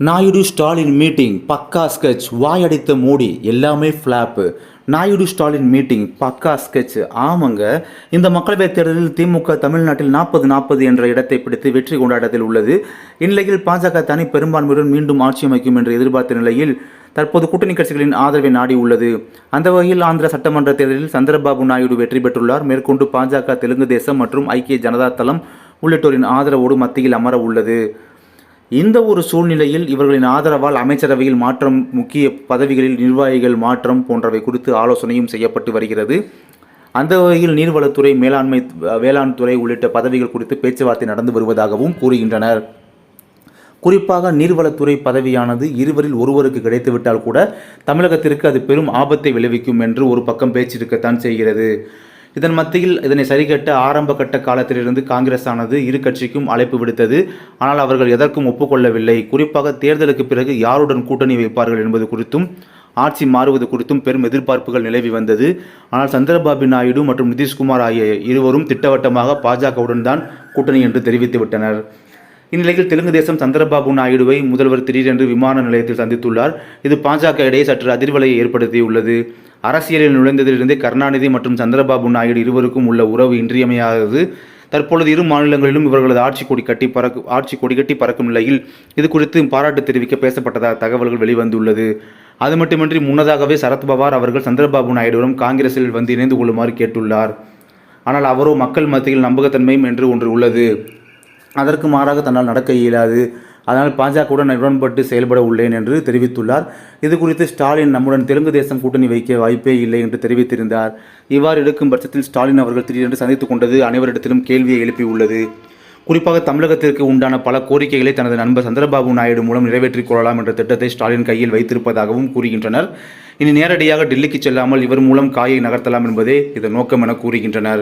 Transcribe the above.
Naidu Stalin meeting பக்கா sketch வாயடித்த மோடி எல்லாமே ஃப்ளாப்பு நாயுடு ஸ்டாலின் மீட்டிங் பக்கா ஸ்கெட்ச் ஆமாங்க இந்த மக்களவைத் தேர்தலில் திமுக தமிழ்நாட்டில் நாற்பது நாற்பது என்ற இடத்தை பிடித்து வெற்றி கொண்டாட்டத்தில் உள்ளது. இந்நிலையில் பாஜக தனி பெரும்பான்மையுடன் மீண்டும் ஆட்சி அமைக்கும் என்று எதிர்பார்த்த நிலையில் தற்போது கூட்டணி கட்சிகளின் ஆதரவை நாடி உள்ளது. அந்த வகையில் ஆந்திர சட்டமன்ற தேர்தலில் சந்திரபாபு நாயுடு வெற்றி பெற்றுள்ளார். மேற்கொண்டு பாஜக தெலுங்கு தேசம் மற்றும் ஐக்கிய ஜனதா தளம் உள்ளிட்டோரின் ஆதரவோடு மத்தியில் அமர உள்ளது. இந்த ஒரு சூழ்நிலையில் இவர்களின் ஆதரவால் அமைச்சரவையில் மாற்றம் முக்கிய பதவிகளில் நிர்வாகிகள் மாற்றம் போன்றவை குறித்து ஆலோசனையும் செய்யப்பட்டு வருகிறது. அந்த வகையில் நீர்வளத்துறை மேலாண்மை வேளாண் துறை உள்ளிட்ட பதவிகள் குறித்து பேச்சுவார்த்தை நடந்து வருவதாகவும் கூறுகின்றனர். குறிப்பாக நீர்வளத்துறை பதவியானது இருவரில் ஒருவருக்கு கிடைத்துவிட்டால் கூட தமிழகத்திற்கு அது பெரும் ஆபத்தை விளைவிக்கும் என்று ஒரு பக்கம் பேச்சு இருக்கத்தான் செய்கிறது. இதன் மத்தியில் இதனை சரிகட்ட ஆரம்ப கட்ட காலத்திலிருந்து காங்கிரஸ் ஆனது இரு கட்சிக்கும் அழைப்பு விடுத்தது. ஆனால் அவர்கள் எதற்கும் ஒப்புக்கொள்ளவில்லை. குறிப்பாக தேர்தலுக்கு பிறகு யாருடன் கூட்டணி வைப்பார்கள் என்பது குறித்தும் ஆட்சி மாறுவது குறித்தும் பெரும் எதிர்பார்ப்புகள் நிலவி வந்தது. ஆனால் சந்திரபாபு நாயுடு மற்றும் நிதிஷ்குமார் ஆகிய இருவரும் திட்டவட்டமாக பாஜகவுடன் தான் கூட்டணி என்று தெரிவித்து விட்டனர். இந்நிலையில் தெலுங்கு தேசம் சந்திரபாபு நாயுடுவை முதல்வர் திடீரென்று விமான நிலையத்தில் சந்தித்துள்ளார். இது பாஜக இடையே சற்று அதிர்வலையை ஏற்படுத்தியுள்ளது. அரசியலில் நுழைந்ததிலிருந்தே கருணாநிதி மற்றும் சந்திரபாபு நாயுடு இருவருக்கும் உள்ள உறவு இன்றியமையாதது. தற்பொழுது இரு மாநிலங்களிலும் இவர்களது ஆட்சி கொடி கட்டி பறக்கு ஆட்சி கொடி கட்டி பறக்கும் நிலையில் இது குறித்து பாராட்டு தெரிவிக்க பேசப்பட்டதாக தகவல்கள் வெளிவந்துள்ளது. அது மட்டுமின்றி முன்னதாகவே சரத்பவார் அவர்கள் சந்திரபாபு நாயுடுவிடம் காங்கிரஸில் வந்து இணைந்து கொள்ளுமாறு கேட்டுள்ளார். ஆனால் அவரோ மக்கள் மத்தியில் நம்பகத்தன்மையும் என்று ஒன்று உள்ளது. அதற்கு மாறாக தன்னால் நடக்க இயலாது. அதனால் பாஜகவுடன் நான் உடன்பட்டு செயல்பட உள்ளேன் என்று தெரிவித்துள்ளார். இது குறித்து ஸ்டாலின் நம்முடன் தெலுங்கு தேசம் கூட்டணி வைக்க வாய்ப்பே இல்லை என்று தெரிவித்திருந்தார். இவ்வாறு இருக்கும் பட்சத்தில் ஸ்டாலின் அவர்கள் திடீரென்று சந்தித்துக் கொண்டது அனைவரிடத்திலும் கேள்வியை எழுப்பியுள்ளது குறிப்பாக தமிழகத்திற்கு உண்டான பல கோரிக்கைகளை தனது நண்பர் சந்திரபாபு நாயுடு மூலம் நிறைவேற்றிக் கொள்ளலாம் என்ற திட்டத்தை ஸ்டாலின் கையில் வைத்திருப்பதாகவும் கூறுகின்றனர். இனி நேரடியாக டெல்லிக்கு செல்லாமல் இவர் மூலம் காயை நகர்த்தலாம் என்பதே இதன் நோக்கம் என கூறுகின்றனர்.